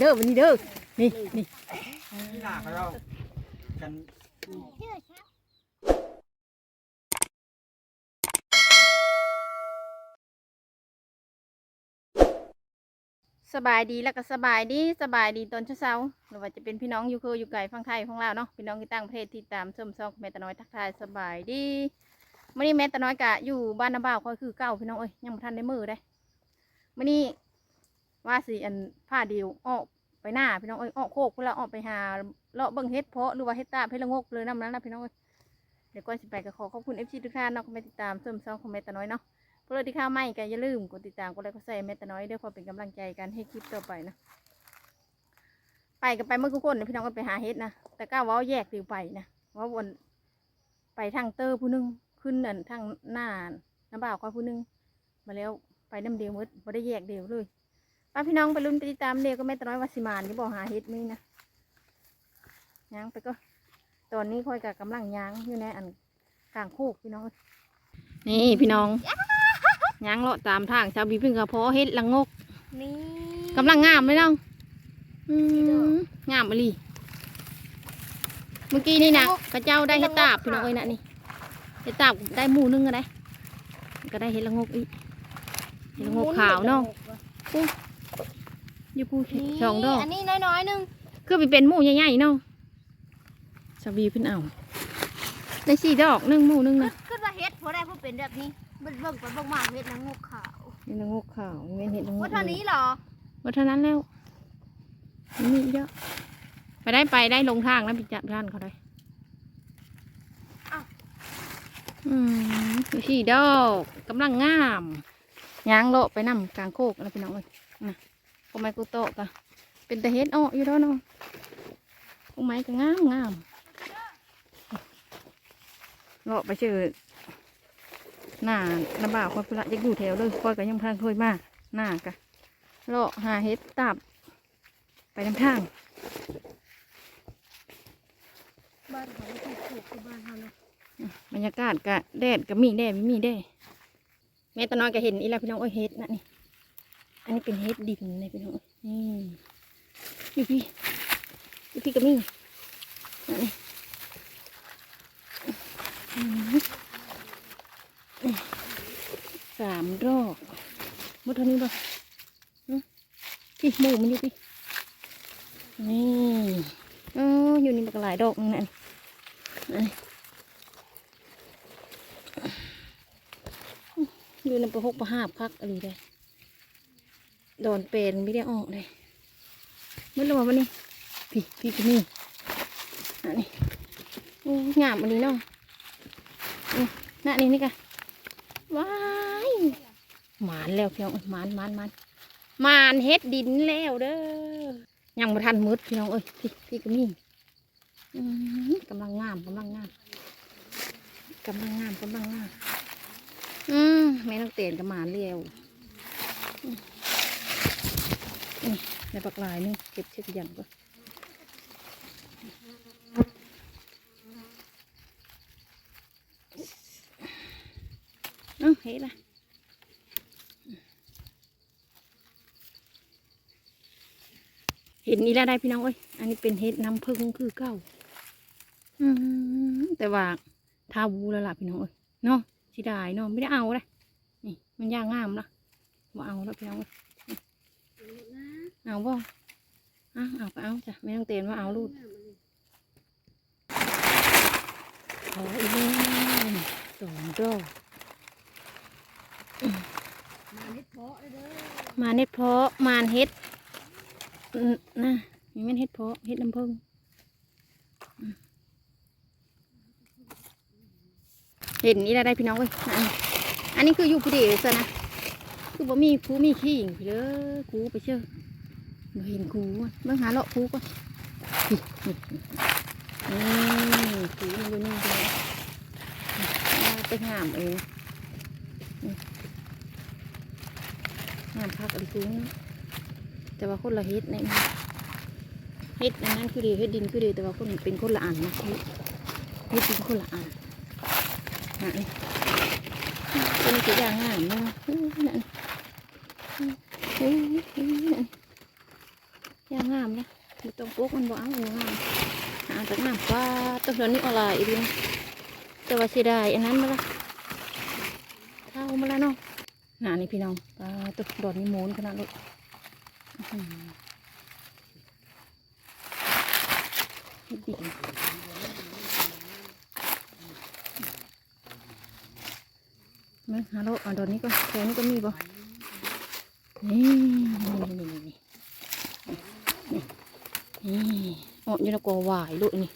เด้อวันนี้เด้อ นี่นี่ที่หน้าเขาเรากันสบายดีแล้วก็สบายดีสบายดีตอนเช้าๆหรือว่าจะเป็นพี่น้องอยู่คืออยู่ไกลฟังไทยฟังลาวเนาะพี่น้องที่ต่างประเทศที่ตามชมซองแม่ตะน้อยทักทายสบายดีมื่อนี้แม่ตะน้อยกะอยู่บ้านน้าบ่าวคอยคือเก่าพี่น้องเอ้ยยังบ่ทันได้มือได้มื่อนี้ ว่าสิอันผ้าเดียวออกไปหน้าพี่น้องเอ้ยออกโคกเพื่อออกไปหาเลาะเบิ่งเฮ็ดเพาะหรือว่าเฮ็ดตาเฮ็ดละงกเลยน้ำนั้นนะพี่น้องเอ้ยเดี๋ยวก่อนสิไปก็ขอขอบคุณเอฟซีทุกท่านเนาะที่มาติดตามชมซองของแม่ตะน้อยเนาะเพื่อที่ข้าวไหม้ก็อย่าลืมกดติดตามกดไลค์กดแชร์แม่แต่น้อยด้วยความเป็นกำลังใจกันให้คลิปต่อไปนะไปกันไปเมื่อกุคนเดี๋ยวพี่น้องก็ไปหาเฮ็ดนะแต่ก้าวว้าแยกติวไปนะว่าวนไปทางเตอร์ผู้หนึงขึ้นอันทางหน้าน้ำบ่าวคอยผู้หนึงมาแล้วไปน้ำเดียวหมดไม่ได้แยกเดียวเลย ป้าพี่น้องไปลุ้นไปติดตามเดียวก็แม่แต่น้อยวาสิมานที่บอกหาเฮ็ดนี่นะย่างไปก็ ตอนนี้ค่อยกับกำลังย่างอยู่ในอันกลางโคกพี่น้อง นี่พี่น้องย่างเลาะตามทางชาวบีเพิ่งกระเพาะเฮ็ดละงกนี่กำลังงามเลยเนาะอืมงามมาลีเมื่อกี้นี่นะกระเจ้าได้เฮ็ดตาบพี่น้องเอ้ยนะนี่เฮ็ดตาบได้หมูนึงก็ได้ ก็ได้เฮ็ดละงกอีกเฮ็ดละงกขาวเนาะ อยู่ผู้นี่ช่องดอกอันนี้น้อยๆหนึงคือไปเป็นหมูใหญ่ๆเนาะชาวบีเพิ่นเอาได้สี่ดอกหนึ่งหมูหนึงนะขึ้นมาเฮ็ดเพราะได้เพราะเป็นแบบนี้เบิ่งเบิ่งไปเบิ่งมาเฮ็ดนางงกขาวเฮ็ดละงกขาวไม่เฮ็ดละงกว่าเท่านี้เหรอว่าเท่านั้นแล้วมีเยอะไปได้ไปได้ลงทางแล้วพิจารณาเขาได้อืมดูสิดอกกำลังงามยางโลไปนำกลางโคกแล้วพี่น้องเลยนะพว กไม้กูโตะกะเป็นแต่เฮ็ดอ้ออยู่แล้วเนาะพวกไม้ก็งามงามโลไปเจอหน้าลำบากคนพุละจะอยู่แถวเลยคอยก็ยังพันเคยมาหน้ากะเลาะหาเห็ดตับ ไปนำทางบ้านเขาที่ปลูกที่บ้านเขาเนาะบรรยากาศกะแดดก็มีแดดไม่มีแดดแม่ตะน้อยก็เห็นอีแล้วพี่น้องโอ้ยเห็ดนะนี่ อันนี้เป็นเห็ดดินเลยพี่น้องนี่อยู่พี่อยู่พี่ก็มีนั่นนี่อืมนี่สามรอบหมดเท่านี้ป่ะพี่หมูมันอยู่พี่นี่เอออยู่นี่มันก็หลายดอกนึงนั่นนี่อยู่ในประหกประหาบคักอะไรได้ โดนเป็นไม่ได้ออกเลยม่รู้ว่าวันนี้พี่พี่ก็นี่อันนี้โอ้งามอันนี้เนาะนี่น่ะนี่นี่กะว้ายหมานแล้วพี่น้องหมานหมานหมานหมานเฮ็ดดินแล้วเด้อยังมาทันมืดพี่น้องเอ้ยพี่พี่ก็นี่กำลังงามกำลังงามกำลังงามกำลังงามอืมแม่ต้องเตียนกับหมาเลี้ยวอืม นี่ในปากลายนี่เก็บเช็ดยันก่อนเอ้าเฮ้ยล่ะเห็นนี่แล้วได้พี่น้องเอ้ย อันนี้เป็นเห็ดน้ำผึ้งคือเก้าอืมแต่ว่าทาวูแล้วล่ะพี่น้องเอ้ย เนาะสิได้เนาะไม่ได้เอาเลยนี่มันยากงามละบ่เอาแล้วพี่น้องเอ้ย เอาบ่อะเอาก็เอาจ้ะไม่ต้องเตือนว่าเอาลูกขออีกแล้วสองดอกมาเฮ็ดเพาะเด้อมาเน็ดเพาะมานเฮ็ดอืมนะมีแม่นเฮ็ดเพาะเฮ็ดลำเพิงอืมเห็นนี่แล้วได้พี่น้องเว้ยอันนี้อันนี้คืออยู่ผู้เดียวซะนะ คือบ่มีครูมีขี้งไปเลยครูไปเชื่อบ่ เห็นครูอะเบิ่งหาเลาะคูก่อนนี่นี่ครูมันอยู่นี่เลยไปงามเองงามพักอะไรคูแต่ว่าคนละเฮ็ดในเฮ็ดอันนั้นคือดีเฮ็ดดินคือดีแต่ว่าคนเป็นคนละอันนะเฮ็ดเฮ็ดดินคนละอันอะเป็นตัวอย่างงามเนาะนั่น ยางงามเลยมีตรงปุ๊กมันบ่เอายางงามหาจากน้ำว่าต้นนี้อะไรอีกนะแต่ว่าเสียดายอันนั้นมาละเท่ามาละเนาะหนานี่พี่น้องปลาตัวดอนนี่โมนขนาดลูกดีมาหาโลอะดอนนี้ก็แถวนี้ก็มีบ่นี่นี่นี่นี่ นี่อ๋ออยู่ในกอหวายลูกนี่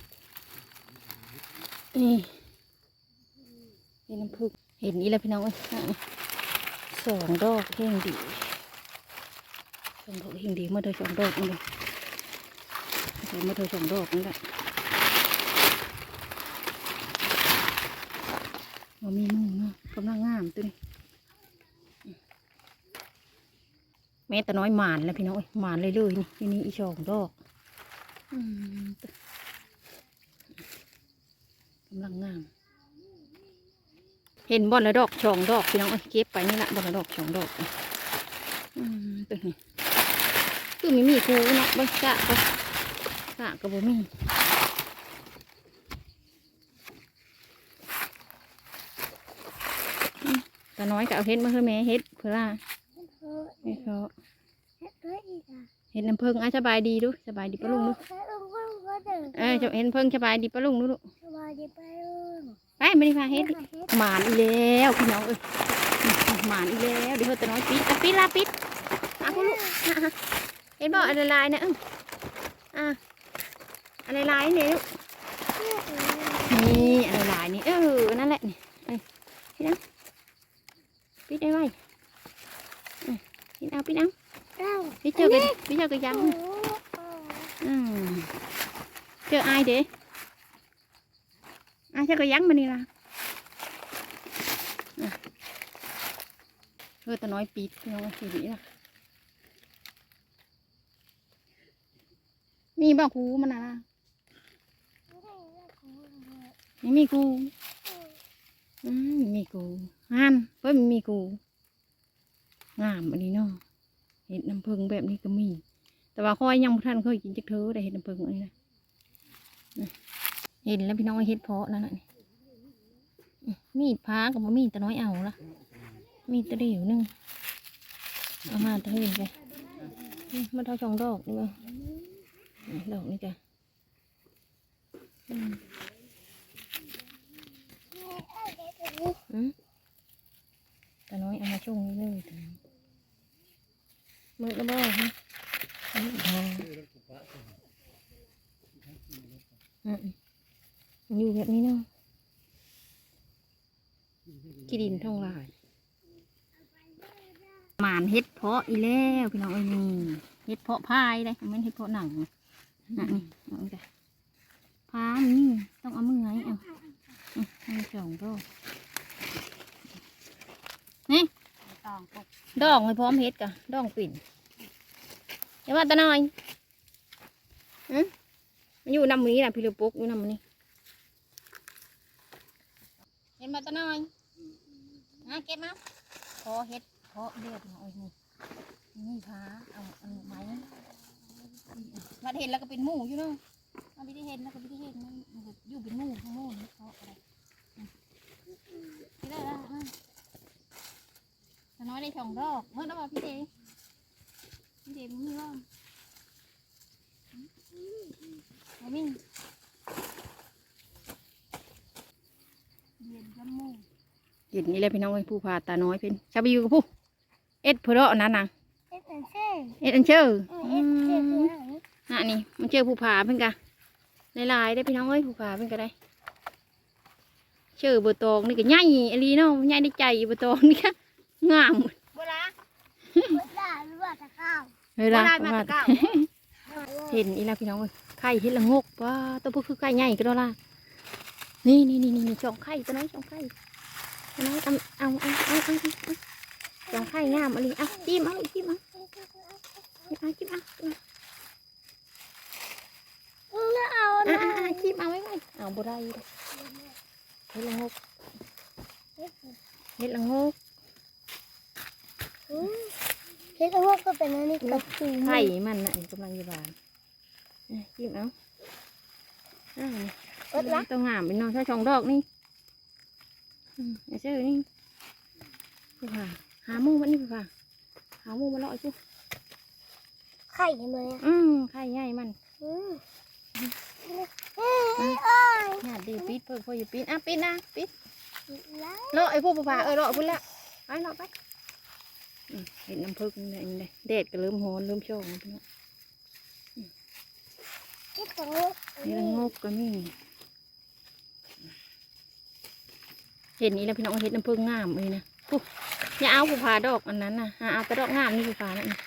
นี่นี่น้ำผึ้งเห็นนี่แหละพี่น้องเอ้ยสองดอกเฮงดีสองดอกเฮงดีเมื่อเธอสองดอกนี่เลยเมื่อเธอสองดอกนี่แหละเรามีมุ้งเนาะกำลังงามตัวนี้ แม่แต่น้อยหมานแล้วพี่น้องหมานเลยเลยนี่ที่นี่อีสองดอกกำลังงาม เห็นบอลละดอกสองดอกพี่น้องเอ้เก็บไปนี่ละบอลละดอกสองดอกอืมตัวนี้คือมีมีครูเนาะใบกะก็กะก็บ่มีอืมตาน้อยก็เอาเฮ็ดมาเพื่อแม่เฮ็ดเพื่อ ให้เขาเฮ้ยเฮ้ยอีกอะเฮ็ดน้ำเพิงอะสบายดีดูสบายดีปะลุงดูเฮ้ยลุงก็ลุงก็เดินเออจะเห็นเพิงสบายดีปะลุงดูลูกสบายดีไปลุงไปไม่ได้พาเฮ็ดดิเฮ็ดหมานอีแล้วพี่น้องเอ้ยหมานอีแล้วเดี๋ยวเฮาแต่น้อยปิดอะปิดละปิดอะคุณลูกอะอะเห็นบ่อะไรลายๆนะอึ้งอะอะไรลายๆเนี่ยลูกนี่อะไรลายๆนี่เออนั่นแหละนี่เอ้ยพี่น้องปิดได้ไว้อะปิด เอาปิดเอาเอ้าพี่เจอกันพี่เจอกันยังโอ้โหอืมเจอไอายเด้อายเจอกันยังมานี่ล่ะอะเออแต่น้อยปีดพี่น้องสีดีล่ะมีบ้าครูมันนะไม่มีครูอืมมีครูฮันเพิ่มมีครู งามอันนี้เนาะเห็ดน้ำผึ้งแบบนี้ก็มี แต่ว่าค่อยยังบ่ทันเคยกินจักเธอได้เห็ดน้ำผึ้งอันนี้นะเห็นแล้วพี่น้องเห็ดเพาะนั่นน่ะนี่อื้อมีดพากับมีดแต่น้อยเอาละมีดตะเดียวหนึงเอามาตะเดียวไปมาเท่าช่องดอกนี่บ่นี่ดอกนี่จ้ะอืมอืมแต่น้อยเอามาช่วงนี้เลยต่น้อย มืดแล้วบ่ฮะอืมอืมอืมอยู่แบบนี้เนาะกีดินท่องลายหมานเฮ็ดเพาะอีแล้วพี่น้องเอ้ยนี่เฮ็ดเพาะพายเลยมันเฮ็ดเพาะหนังนะน่ะนี่เอาอีกแล้วพานี่ต้องเอามือไงเอาให้สองดอกนี่ตองปุ๊บ ดอกให้พร้อมเฮ็ดกะดอกปิ่นอย่าว่าตะน้อยอืมมันอยู่น้ำมือนี้แหละพี่ลูกปุ๊กอยู่น้ำมือนี้เห็นมาตะน้อยอะเก็บมาพอเฮ็ดพอเลือดมาโอ้ยนี่นี่พาเอาเอันไหมมาเห็นแล้วก็เป็นหมูอยู่เนาะมาไม่ได้เห็นแล้วก็ไม่ได้เห็นมันมันก็อยู่เป็นหมูหมูนี่เพราอะไรอืมไม่ได้ละ อะตาน้อยได้สองดอกเมื่อแล้วว่าพี่เดพี่เดมึงมีว่าเอามิ่งเย็นจมูกเย็นนี่แหละพี่น้องเอ้ยผู้พาตาน้อยเป็นชาวบิวกับผู้เอ็ดเพลาะนั่นนะเอ็ดเป็นเซ่เอ็ดอันเชอร์เอ็ดเซ่คืออะไรน่ะนี่มันเจอผู้พาเพิ่นกะหลายๆได้อพี่น้องเอ้ยผู้พาเพิ่นก็ได้เชื่อเบอร์ตองนี่ก็ใหญ่อหลีเนาะใหญ่ในใจเบอร์ตองนี่ก็ งามโบราณโบราณหรือว่าตะข้าวเวลาโบราณมาตะเก้าเห็นอีแล้วพี่น้องเอ้ยไข่เห็ดละงกว้าตัวพวกคือไข่ใหญ่ก็ได้ละนี่นี่นี่นี่สองไข่ตัวน้อยสองไข่ตัวน้อยเอาเอาเอาเอาเอาเอาสองไข่งามอะไรเอาจิ้มเอาจิ้มเอาเอาจิ้มเอาจิ้มไม่เอาเอานะอ่าอ่าจิ้มเอาไว้ไว้เอาบ่ได้เลยเห็ดละงกเห็ดละงก เฮ็ดว่าก็เป็นอันนี้กับตูไข่มันน่ะนี่กำลังอยู่บานเอ้ยจิ้มเอาอ้าวนี่เอิดละต้องงามเป็นน้องถ้าช่องดอกนี่อืมอย่าเชื่อนี่พี่ผ่าหาหมูมันนี่พี่ผ่าหาหมูมาเลาะจุไข่ยังไงอะอืมไข่ใหญ่มันอืมเอ้ยอ้อยหยาดดีปิดเพิ่งพออยู่ปิดอะปิดนะปิดแล้วเลาะไอ้พวกพี่ผ่าเออเลาะพุ่นละไปเลาะไปอืม เห็นน้ำผึ้งนี่เลยนี่เลยแดดก็เริ่มร้อนเริ่มโชกแล้วพี่น้องเฮ็ดของลูกนี่ละงกก็มีเห็นนี้แล้วพี่น้องเห็นน้ำผึ้งงามเลยนะปุ๊บอย่าเอาผู้ผ่าดอกอันนั้นนะหาเอาแต่ดอกงามนี่ผู้ผ่านั่นนะ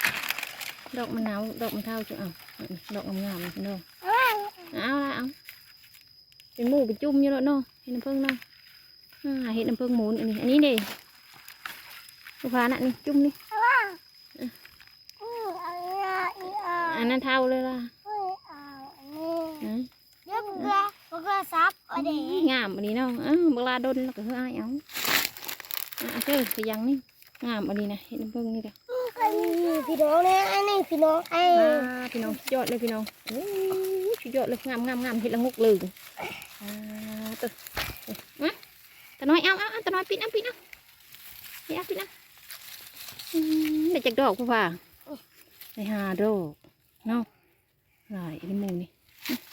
ดอกมะนาวดอกมะเท่าจะเอาอันนี้ดอกงามๆนี่พี่น้องเอาละเอาเป็นหมูเป็นจุ่มอยู่แล้วเนาะเห็ดน้ำผึ้งเนาะอ่าเห็ดน้ำผึ้งหมูนอันนี้อันนี้เด้ ลูกค้าน่ะนี่จุ่มนี่อืมเอาละอีอะอันนั้นเท่าเลยล่ะเฮ้ยเอาอันนี้อะเดี๋ยวเกลือเกลือซับเอาเด็งามอันนี้เนาะอ้าวเวลาโดนแล้วก็เฮ้ยเอาอะเอาเจ้าไปยังนี่งามอันนี้นะเห็ดน้ำผึ้งนี่จ้ะอันนี้พี่น้องเนี่ยอันนี้พี่น้องไอ้ว้าพี่น้องสุดยอดเลยพี่น้องโอ้ยสุดยอดเลยงามงามงามเห็ดละงกเลยอ่าตัวมาตาน้อยเอาเอาเอาตาน้อยปิดเอาปิดเอาปิดเอาปิดเอาอืม ได้จากดอกกูว่าไปหาดอกเนาะหลายอันนี้หมูนี่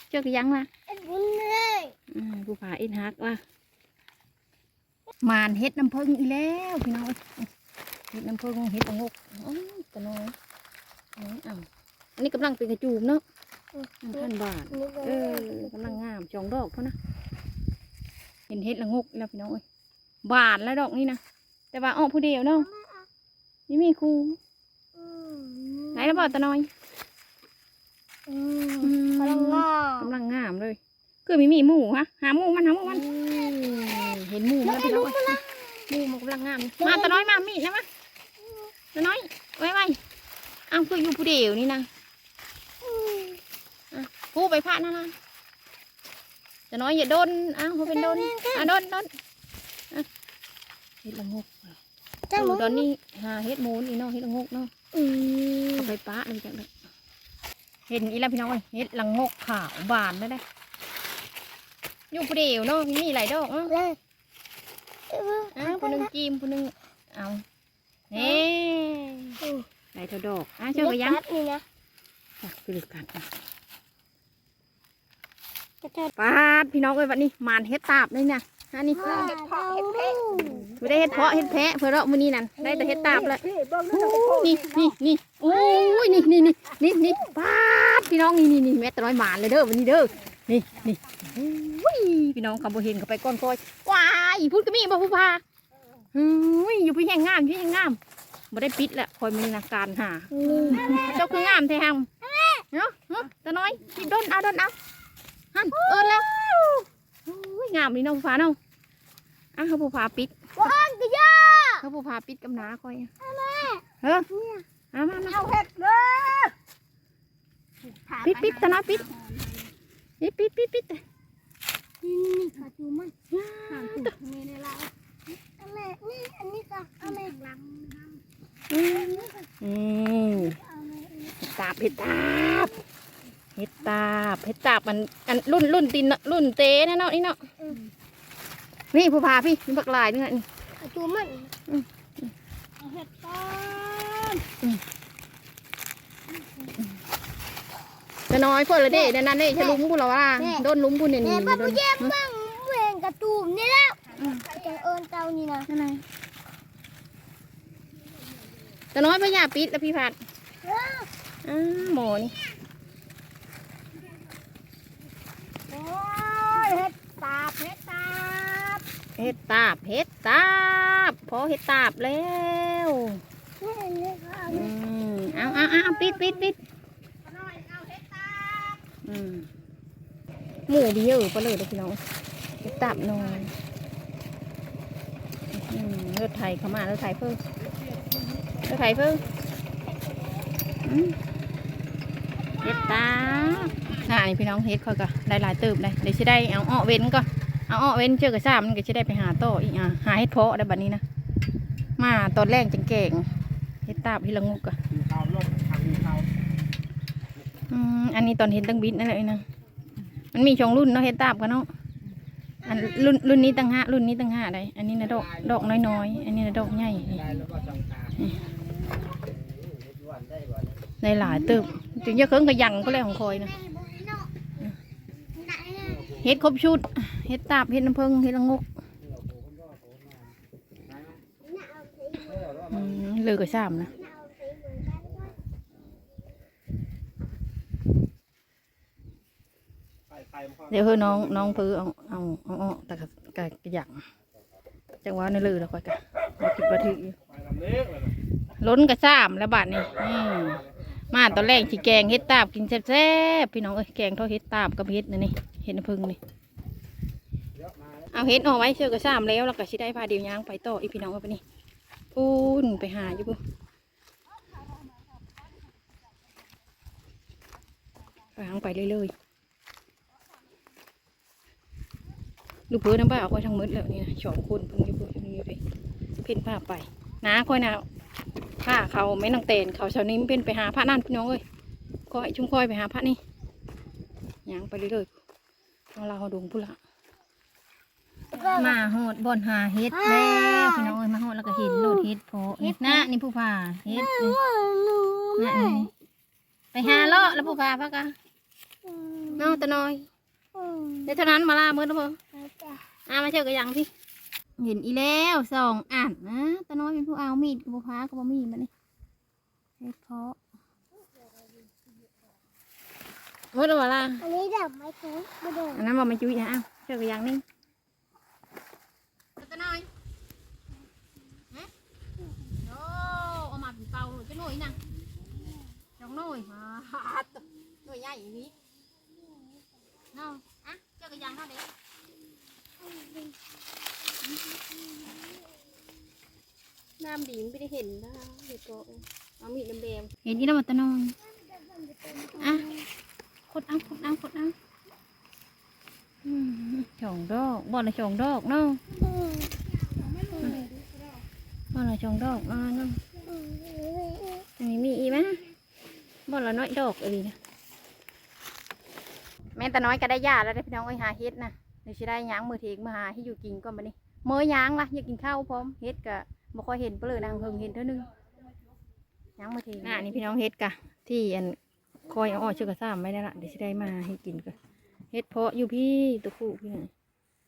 เจ้าก็ยังล่ะไอ้บุญเลยอืมผู้ผาอินฮักว่ามานเฮ็ดน้ำผึ้งอีแล้วพี่น้องเฮ็ดน้ำผึ้งเฮ็ดละงกอ๋อตะน้อยอ๋ออ้าวอันนี้กำลังเป็นกระจูมเนาะน้ำพันบาทเออกำลังงามจองดอกเพราะนะเห็นเฮ็ดละงกแล้วพี่น้องเอ้ยบาทแล้วดอกนี่นะแต่ว่าออกผู้เดียวเนาะ นี่มีครูไหนแล้วบอกตะน้อยอืมกำลังงอกำลังงามเลย คือมีมีหมูฮะหาหมูมันหาหมูมันเห็นหมูมันพี่น้องหมูมันกำลังงามมาตะน้อยมามีดนะมะตะน้อยไว้ไว้เอาคืออยู่ผู้เดียวนี่นะผู้ไปพระนั่นนะตะน้อยอย่าโดนอ้าวเขาเป็นโดนอะโดนโดนอะเฮ็ดละงก จ้าหมูตอนนี้หาเฮ็ดหมูนี่เนาะเฮ็ดละงกเนาะอืมเอาไปปะเลยจังเลยเห็นอีแล้วพี่น้องเอ้ยเฮ็ดละงกขาวบานได้ได้อยู่ผู้เดียวเนาะมีหลายดอกเนาะเลยเอออ้าวผู้หนึงจีมผู้หนึงเอานี่อืมหลายเท่าดอกอ้าวเชื่อไปยังแป๊บนี่นะอะคือกันอะจะเจอปาดพี่น้องเอ้ยวันนี้มานเฮ็ดตาบเลยเนี่ย อันนี้เห็ดเพาะเห็ดเพาะไม่ได้เฮ็ดเพาะเฮ็ดแพะเพื่อเราะมื้อนี้นั่นได้แต่เฮ็ดตาบแล้วนี่นี่นี่โอ้ยนี่นี่นี่นี่นี่ปาดพี่น้องนี่นี่นี่แม่ตะน้อยหมานเลยเด้อวันนี้เด้อนี่นี่โอ้ยพี่น้องคำบ่เห็นเขาไปก้อนคอยว้ายพูดก็มีบ่ผู้พาเฮ้ยอยู่พี่แห่งงามพี่แห่งงามบ่ได้ปิดแหละคอยมีนาการหานี่เจ้าคืองามแท้ฮัมเนาะเนาะตะน้อยปิดดนเอาดนเอาหันเอินแล้วโอ้ย งามนี่น้องฟ้าเนาะอะเขาผู้พาปิดว้านกระยาเขาผู้พาปิดกำนาคอยอะเฮ้อเอามามาเอาเห็ดเลยปิดปิดตะน้อยปิดปิดปิดปิดปิดนี่นี่ขาจูมันหางถูกนี่ในเราเอาแม่นี่อันนี้ก็เอาแม่หลังอืมอืมเอาแม่เห็ดตาบเห็ดตาบ เห็ดตาบเห็ดตาบมันอันรุ่นรุ่นตีนรุ่นเต้นะเนาะนี่เนาะนี่ผู้พาพี่นี่บักลายนี่นะนี่ขาจูมันอืมเอาเห็ดต้นจะน้อยเพื่อนละเด้เดี๋ยวนั้นเด้จะลุ้มกูเหรอวะโดนลุ้มกูเนี่ยแม่นี่ป้าโดผู้นเยี่ยมบ้างเวงกระตูมนี่แล้วจะเอิญเตานี่นะนั่นไงจะน้อยพญาปิดแล้วพี่ผัดอ้าหมอนี่ โอ้ ยเห็ดตาบเห็ดตาบเห็ดตาบเห็ดตาบพอเห็ดตาบแล้วนี่นี่ก็เอาอืมเอาเอาเอาปิดปิดปิดอืมหมูดีเยอะไปเลยเด้อพี่น้องเห็ดตาบหนอยอืมเลือดไทยเข้ามาเลือดไทยเพิ่มเลือดไทยเพิ่มอืม เห็ดตาอ่านี่พี่น้องเห็ดค่อยก็ได้หลายเติบเลยเดี๋ยวจะได้เอาอ้อเว้นก่อนเอาอ้อเว้นเชื่อกระซ่ามันก็จะได้ไปหาโต่ออีกอะหาเห็ดเพาะได้บัดนี้นะมาตอนแรกจังแก่งเห็ดตาบเห็ดละงุกอะอันนี้ตอนเห็นตั้งบิดนั่นแหละนะมันมีช่องรุ่นเนาะเห็ดตาบกันเนาะอันรุ่นรุ่นนี้ตั้งห้ารุ่นนี้ตั้งห้าได้อันนี้นะดอกดอกน้อยๆอันนี้นะดอกใหญ่ได้แล้วก็จองตาในหลายเติบ ถึงจะเคิงกระยังก็แล้วของคอยนะเนาะไหนอะเห็ดครบชุดเห็ดตาบเห็ดน้ำผึ้งเห็ดละงกเลือกกระซ้ำนะน่าเอาไปเหมือนกันว่าไปไปพ่อเดี๋ยวเฮ้ยน้องน้องพื่อเอาเอาเอาเอาแต่กระกระกระยังจังหวะในลือแล้วค่อยกันเราคิดว่าถือล้นกระซ้ำแล้วบาดนี่อืม มาตอนแรกที่แกงเห็ดตาบกินแซ่บๆพี่น้องเอ้ยแกงทอดเห็ดตาบกับเห็ดนี่นี่เห็ดน้ำผึ้งนี่เอาเห็ดออกไว้เชื่อกระซ้ำแล้วแล้วก็ชิได้พาเดียวยางไปต่ออีพี่น้องเอาไปนี่พูนไปหาอยู่ปุ๊ไปหางไปเรื่อยๆลูกเพื่อน้ำบ้าเอาไว้ทั้งมืดแล้วนี่นะสองคนเพิ่งอยู่ปุ๊นี่ไปเพ่นผ้าไปน้าค่อยนะ ผ้าเขาไม่นังเตนเขาเช้านี้เพ่นไปหาพระนั่นพี่น้องเอ้ยก้อยชุ่มก้อยไปหาพระนี่ยางไปเรื่อยๆทางเราดงพุ่ละมาโหดบ่อนหาเฮ็ดแล้วพี่น้องเอ้ยมาโหดแล้วก็เห็นโลดเฮ็ดโพนี่นะนี่ผู้พาเฮ็ดนี่หนูนะนี่ไปหาเลาะแล้วผู้พาพักกะเนาะตะน้อยเดี๋ยวเท่านั้นมาล่ามือแล้วพออ่ามาเชื่อกันยังพี่ เห็นอีแล้วสองอ่านนะตะน้อยเป็นผู้เอามีดกับผู้พากับบ่มีดมานี่เฮ็ดเพาะมืดแล้วมาล่ะอันนี้ดับไม้ถูไม่โดนอันนั้นบอกมาจุ้ยนะอ้าวเชื่อกันยังนี่ตะน้อยฮะโอ้เอามาเป็นเป่าหรือจะหน่อยนะจองหน่อยมาหน่วยใหญ่อย่างนี้เนาะอะเชื่อกันยังเท่าเด็ น้ำดีไม่ได้เห็นนะเห็ดโตเอามีดแดงเห็นยี่แล้วมาตะนอยอะคดเอาคดเอาคดเอาอืมสองดอกบ่อนละสองดอกเนาะบ่อนละสองดอกเนาเนาะอันนี้มีอีไหมบ่อนละน้อยดอกอะไรนะแม่ต่น้อยก็ได้ยาแล้วได้พี่น้องเอ้ยหาเฮ็ดนะเดี๋ยวสิได้หยางมือเทงมาหาให้อยู่กินก่อนบัดนี้เมื่อยางละอยากกินข้าวพร้อมเฮ็ดกะ บ่ค่อยเห็นเปลือกนางเพิ่งเห็นเท่านึงหยางมือเทงอ่านี่พี่น้องเฮ็ดกะ ที่อันคอยเอาออกเชือกกระซ้ำไม่ได้ละเดี๋ยวสิได้มาให้กินก่อนเฮ็ดเพาะอยู่พี่ตัวผู้พี่น่ะ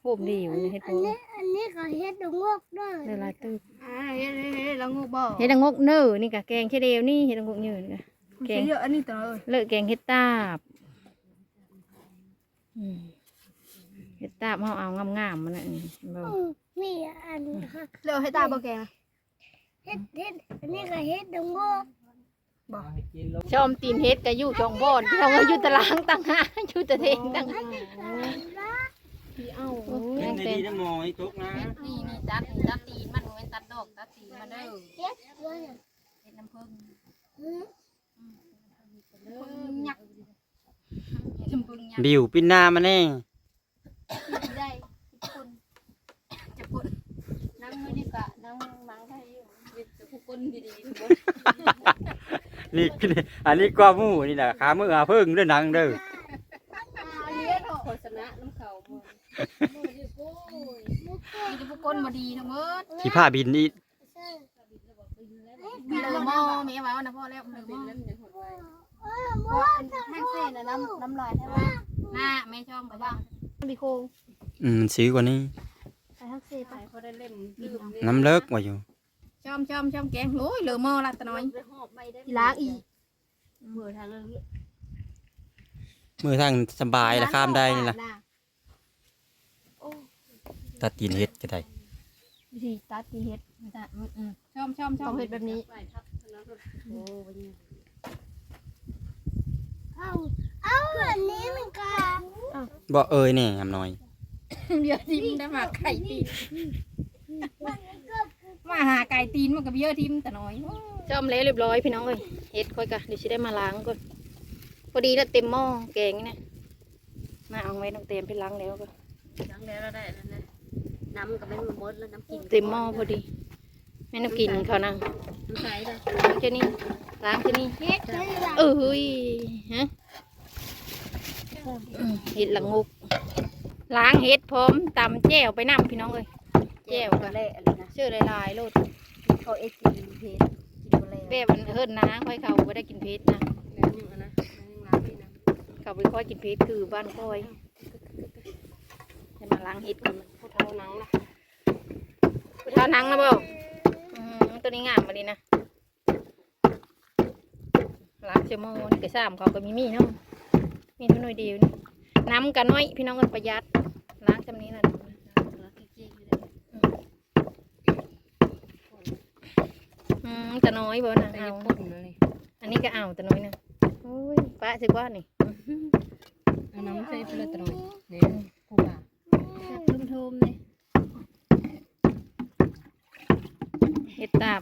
โหมดีอยู่นะเฮ็ดอันเพาะนี้อันนี้ก็เฮ็ดดงอกด้วยได้หลายตึกอ่าเฮ็ดเฮ็ดแล้วงูบ่เฮ็ดละงกเนื้อนี่กะแกงเชเดวนี่เฮ็ดละงกเนื้อนี่กะแกงเยอะอันนี้ตัวเอ้ยเลิกแกงเฮ็ดตาบอืม เฮ็ดตาบเฮาเอางามๆมันน่ะนี่บ่มีอันค่ะเลือกให้ตาบ่แกงนะเฮ็ดเฮ็ดอันนี้ก็เฮ็ดดงอกให้กินแล้วชอมตีนเฮ็ดก็อยู่ช่องบ่อนพี่น้องเอ้ยอยู่ตารางต่างหากอยู่ตะเทงต่างหากพี่เอ้าโอ้ยเล่ยันงได้เป็นดีนะหมอไอ้ตุ๊กนะเฮ็ดนี่นี่ตัดตัดตีนมันบ่แม่นตัดดอกตัดตีนมันเด้อเฮ็ดด้วยเฮ็ดน้ำผึ้งอืมยักษ์น้ำผึ้งยักษ์บิวปิ้นหน้ามาแน่ ได้คุณจะคุณนั่งไม่ดีกว่านั่งมังได้อยู่ทุกคนดีๆทุกคนนี่อันนี้กว่าหมูนี่นะขามืออาเพิ่งเด้อนังเด้อโฆษณาน้ำเขาบ่มีแต่ทุกคนมาดีทั้งหมดที่ผ้าบินนี่มีเลยหม้อแม่ว่านะพ่อแล้วเลยหม้อเออบ่แห้งเส้นน่ะน้ำน้ำลายใช่ไหมหน้าแม่ชอบกับบ้าง มีโคงอืมซื้อกว่านี้ไปทักเซ่ไปเขาได้เล่มลืมน้ำเลิกว่าอยู่ชอบชอบชอบแกงโอ้ยเหลือหม้อละตะน้อยที่ล้างอีกเมื่อทางนั้นมือทางสบายละข้ามได้นี่ล่ะตัดตีนเฮ็ดก็ได้วิธีตัดที่เฮ็ดตัดอืมชอบชอบชต้ออบงเฮ็ดแบบนี้โอ้เอา เอาอันนี้มันก็บ่เอ่ยแน่ยำน้อย เดี๋ยวทิมได้มาไก่ตีนมาหาไก่ตีนมันกับเยอะทิมตะน้อยชอบเละเรียบร้อยพี่น้องเอ้ยเฮ็ดค่อยกะเดี๋ยวสิได้มาล้างก่อนพอดีแล้วเต็มหม้อแกงนี่นะมาเอาไว้ต้องเต็มไปล้างแล้วก็ล้างแล้วได้แล้วนะน้ำก็ไม่หมดแล้วน้ำกินเต็มหม้อพอดีแม่นกินเขานั่งมันใส่ละล้างเจนี่ล้างเจนี่เฮ็ดเลยล่ะเอ้ยฮะอืม เห็ดละงกล้างเห็ดพร้อมตำแจ่วไปน้ำพี่น้องเอ้ยแจ่วก็กันเละอะไรนะชื่อลายๆโลดเขาเอ็กซ์กินเพชรกินบ่แล้วแม่มันเฮิรนนางค่อยเขาไม่ได้กินเพชรนะแล้วยังอันนะยังล้างไม่นะเขาไปค่อยกินเพชรคือบ้านค่อยจะมาล้างเห็ดกันผู้เฒ่านังนะผู้เท้านังนะบ่อืมตัวนี้งามมาดีนะล้างเชโมนี่ก็ซ้ำเขาก็มีมีเนาะ มีเท่าน้อยเดียวนี่น้ำกันน้อย พี่น้องกันประหยัดล้างจำนี้นะแล้วเจ๊ๆเลยอืมแต่น้อยบ่นะแต่เอายังปุ่นเลยอันนี้ก็เอาแต่น้อยนะโอ้ยป้าสิว่านี่เอาน้ำใส่ไปเลยตะหน่อยเนี่ยผู้บ่าวทุ่มๆเลยเฮ็ดตาบ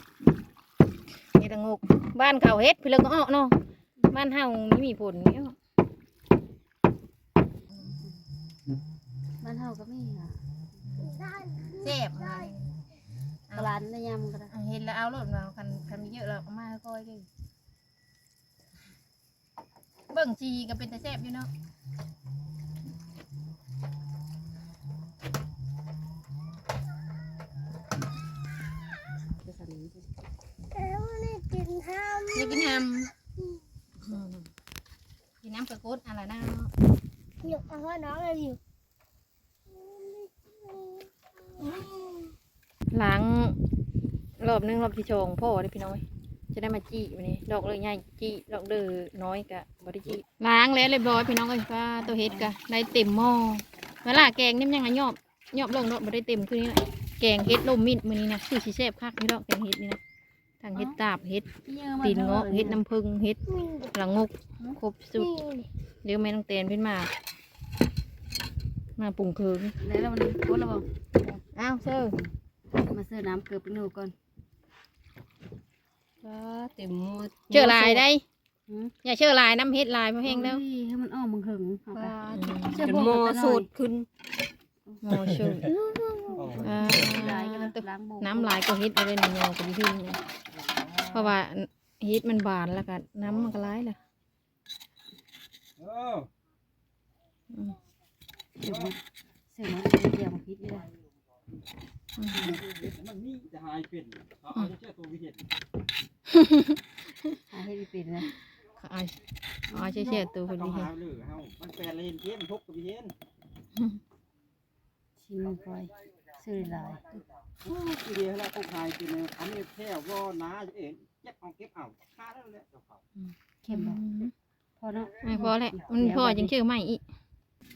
เฮ็ดละงกบ้านเขาเฮ็ดพี่เลิกก็อ้อเนาะบ้านเฮานี่มีผลเนี่ย บ้านเฮา ก็มีค่ะเจ็บกร้านได้ยำก็ได้เห็นแล้วเอารถมาคันคันมีเยอะแล้วเอามาค่อยเลยเบิ่งจีก็เป็นแต่แซ่บอยู่เนาะจะสั่นนี้สิแต่ว่านี่กินห้ามอยากกินน้ำอืมกินน้ำกระกุดอะไรนะหยุดเอาไว้น้องเลยอยู่ ล้างร อบหนึงรอบที่ชงพ่อได้พี่น้อย จะได้มาจี้วันนี้ดอกเลยใหญ่จี้ดอกเดือน้อยกะบริจี้ล้างแล้วเรียบร้อยพี่น้องเอ้ยว่าตัวเฮ็ดกะได้เต็มหม้อเวลาแกงนี่มันยังไงยอบยอบลงเนาะบ่ได้เต็มคือนี่แหละแกงเฮ็ดลมมิดมื้อนี้นะคือสิแซ่บคักนี่ดอกแกงเฮ็ดนี่นะทั้งเฮ็ดตาบเฮ็ดตีนเงาะเฮ็ดน้ำผึ้งเฮ็ดนี่ละงกครบสุดนี่เดี๋ยวแม่ต้องเตนขึ้นมามาปรุงเคืองแล้วมันกดแล้วบ่อ้าวเซอร์มาเสิร์ฟน้ำเกลือไปหนูก่อน ก็เต็มหม้อเชื่อลายได้หืมอย่าเชื่อลายน้ำเฮ็ดลายมาแห้งแล้วโอ้ยให้มันออกมึงหึงเอาไปเชื่อเป็นพวกหม้อมันจะสูน้อยตรขึ้นหมอชื่ออ่าลายก็ล้างโบกน้ำลายก็เฮ็ดอะไรหนึ่งยอกับพี่นี่เพราะว่าเฮ็ดมันบานแล้วก็น้ำมันก็ร้ายแหละเอออืมเสียมันเสียมันเดียวมาพิษนี่เลยอืมมันนี่จะหายเป็นเขาเอาเชื่อตัววิเห็น หาให้ดีเป็นเลยเขาเอาเอาเชี่ยเชี่ยตัวคนเขานี้เห็หานหรือเฮามันแปลเลนเกมทุกตัววิเห็นชิมมันคอยซื้อหลายทีเดียวแล้วพวกหายเป็นอันนี้แค่ว่าน้าเองเจ็บเอาเก็บเอาค่าแล้วแหละเจ้าเขาเข้มบ่พอเนาะไม่พอแหละมันพอจังชื่อไม่อีก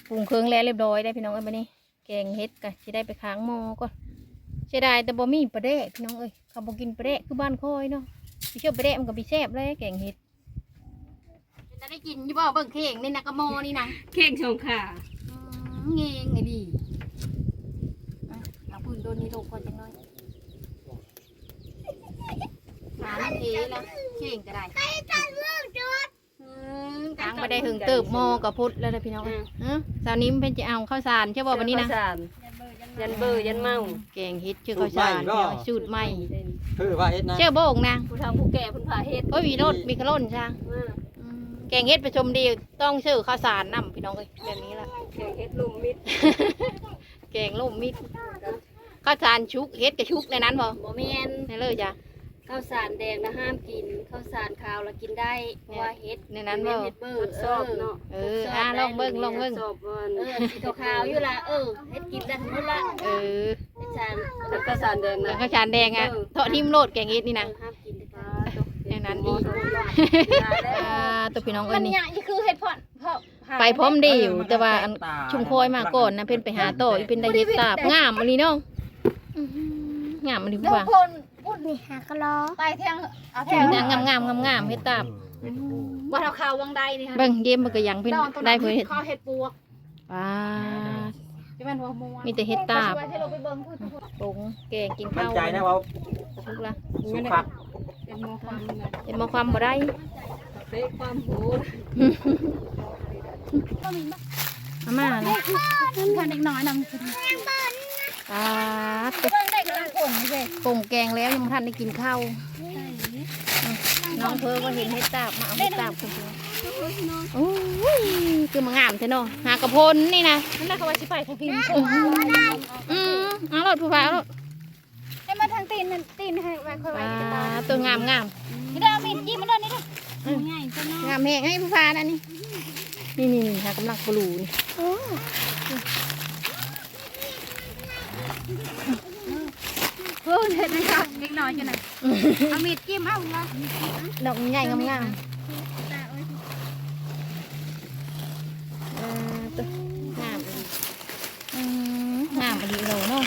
ปรุงเครื่องแล้วเรียบร้อยได้พี่น้องเอ้ยมานี่แกงเฮ็ดก็สิได้ไปค้างหม้อก่อนเสียดายแต่บ่มีปลาแดกพี่น้องเอ้ยเขาบ่กินปลาแดกคือบ้านคอยเนาะ พี่เชื่อปลาแดกมันก็บิแซ่บเลยแกงเฮ็ดจะได้กินอยู่บ่เบิ่งเข่งนี่นะกะโมนี่นะเข่งชงค่ะอืมเงงไงดีอะเอาปืนโดนนี่ลงก่อนจังน้อยหาเทละเข่งก็ได้ไอ้ตันเรื่องจอดทางไม่ได้หึงเติบโมกับพุทธแล้วนะพี่น้องฮะสาวนิ้มเพิ่นจะเอาข้าวสารใช่บ่วันนี้นะ ข้าวสาร ยันเบอร์ยันเมาแกงเฮ็ดชื่อข้าวสารเดี๋ยวสูตรใหม่คือว่าเฮ็ดนะเชื่อโบกนะผู้ทำผู้แก่ผู้ผ่าเฮ็ดโอ้ยมีรถมีขลุ่นช่างอืมแกงเฮ็ดประชมดีต้องชื่อข้าวสารนํพี่น้องเอ้ยแบบนี้ละแข่งเฮ็ดลุมมิดแกงล่มมิดข้าวสารชุกเฮ็ดกับชุกในนั้นบ่บ่แม่นในเลยจ้ะ ข้าวสารแดงนะห้ามกินข้าวสารขาวละกินได้เพราะว่าเฮ็ดในนั้นบ่เฮ็ดเบอร์สอบเนาะเอออะลองเบิ่งลองเบิ่งสอบมันเออสีขาวๆอยู่ละเออเฮ็ดกินได้ทั้งหมดละเออเฮ็ดสารแล้วก็สารแดงแล้วนะข้าวสารแดงอะเทาะทิมโลดแกงเฮ็ดนี่นะห้ามกินเด็ดขาดในนั้นอีกอ่าตัวพี่น้องเอ้ยนี่นี่คือเฮ็ดพอนเพาะไปพร้อมเดีอยู่แต่ว่าอันชุมคอยมาก่อนนะเพิ่นไปหาต่ออีเป็นไดเฮ็ดตาบงามอันนี้น้องอื้อหืองามอันนี้ทุกว่าค นพูดนี่หากะล้อไปแทงเอาแทแถงมงามงามงามงามเฮ็ดตาบบ่เท่าข่าววังใดนี่ค่ะเบิ่งเกมมันก็ยังเพิ่นได้เพิ่นเฮ็ดข้าวเฮ็ดปวกป้าที่มันหัวมัวมีแต่เฮ็ดตาบให้เราไปเบิ่งพูดปรุงแกงกินมั่ข้านวใจนะว่าทุกละสุขภาพเป็นโมความนะเห็นบ่ความบ่ได้เฟกความหูอามาเลยคนเด็กน้อยนำป้าเบิ่งได้กำลังเทคนไม่ใช่ปรุงแกงแล้วยังบ่ทันได้กินข้าวน้องเพอก็เห็นเฮ็ดตาบมาเอาเฮ็ดตาบคุณพี่โอ้ยคือมางามแท้เนาะหากระพนนี่นะนั่นแหละเขาว่าสิไปทางพิมพ์อืมอืมเอารถผู้ฟ้าเอารถให้มาทางตีนนั่นตีนให้ไว้ค่อยไว้อ่าที่ตาตัวงามงามนี่เด้อมีดจิ้มมาเด้อนี่เด้อง่ายจังเนาะงามแหงให้ผู้ฟ้านั่นนี่นี่นี่นี่หากำลังปลูนี่เพิ่นเฮ็ดให้ครับเล็กน้อยจังได๋เอามีดจิ้มเอาละดอกใหญ่งามงามตาเอ้ยเออตัวงามอีกอืมงามอีกเลยเนาะ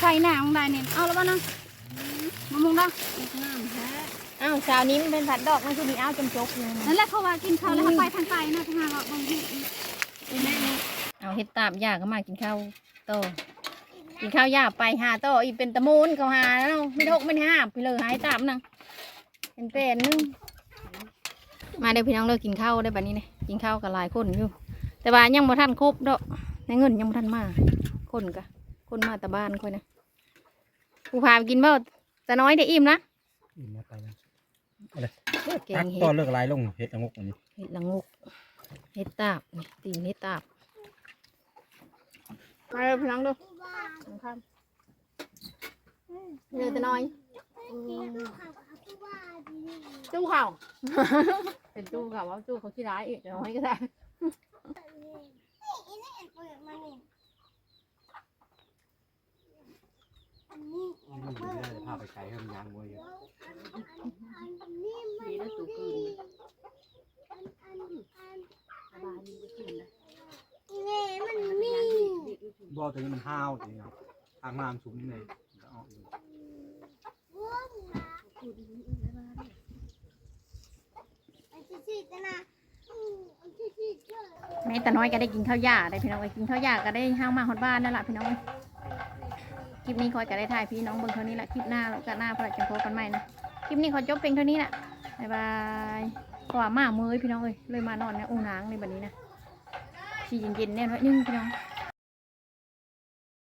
ใส่หน้าของได้นี่เอาแล้วบ่นะมะม่วงดอกอ้าวเช้านี้มันเป็นผัดดอกมันคือมีอ้าวจำจกเลยนะนั่นแหละเขาว่ากินข้าวแล้วเขาไปทางไกลนะทางหาเราบางทีเอาเฮ็ดตาบยาก็มากินข้าวโต กินข้าวยาไปหาโตอีเป็นตะมูนเขาหาแล้วเนาะไม่ทกไม่ห้าไปเลยหายตามนังเป็นเป็นนึงมาเดี๋ยวพี่น้องเลิกกินข้าวได้บัดนี้เนี่ยกินข้าวกับหลายคนอยู่ แต่ว่ายังบ่ทันครบดอกในเงินยังบ่ทันมาคนกะคนมาแต่บ้านค่อยนะผู้พาไปกินเบ้าแต่น้อยได้อิ่มนะอิ่มแล้วไปแล้วเก่งเห็ตอนดเลิกลายลงเฮ็ดละงกอันนี้เห็ดละงกเห็ดตาบนี่ตีนเห็ดตาบมาเลยพี่น้องดู ครับเรือแต่น้อยจู้เข่าเป็นจู้เข่าว่าจู้เขาขี้ร้ายอีกน้อยก็ได้พาไปไกลเพิ่มยางมวยอยู่ดีนะตูกืน บ่อตัวนี้มันห้าวตัวนี้ครับทางน้ำชุ่มเลยจะออกอยู่แม่แต่น้อยก็ได้กินข้าวหญ้าได้พี่น้องไปกินข้าวหญ้าก็ได้ห้างมาฮอดบ้านนั่นแหละพี่น้องเอ้ยคลิปนี้คอยก็ได้ถ่ายพี่น้องเบิ่งเท่านี้แหละคลิปหน้าแล้วก็หน้าพระจันทร์โพกันใหม่นะคลิปนี้ขอจบเพียงเท่านี้แหละบ๊ายบายเพราะว่ามาเมยพี่น้องเอ้ยเลยมานอนในอู่นางในบัดนี้นะ ชีเย็นๆแน่นอนนึงพี่น้อง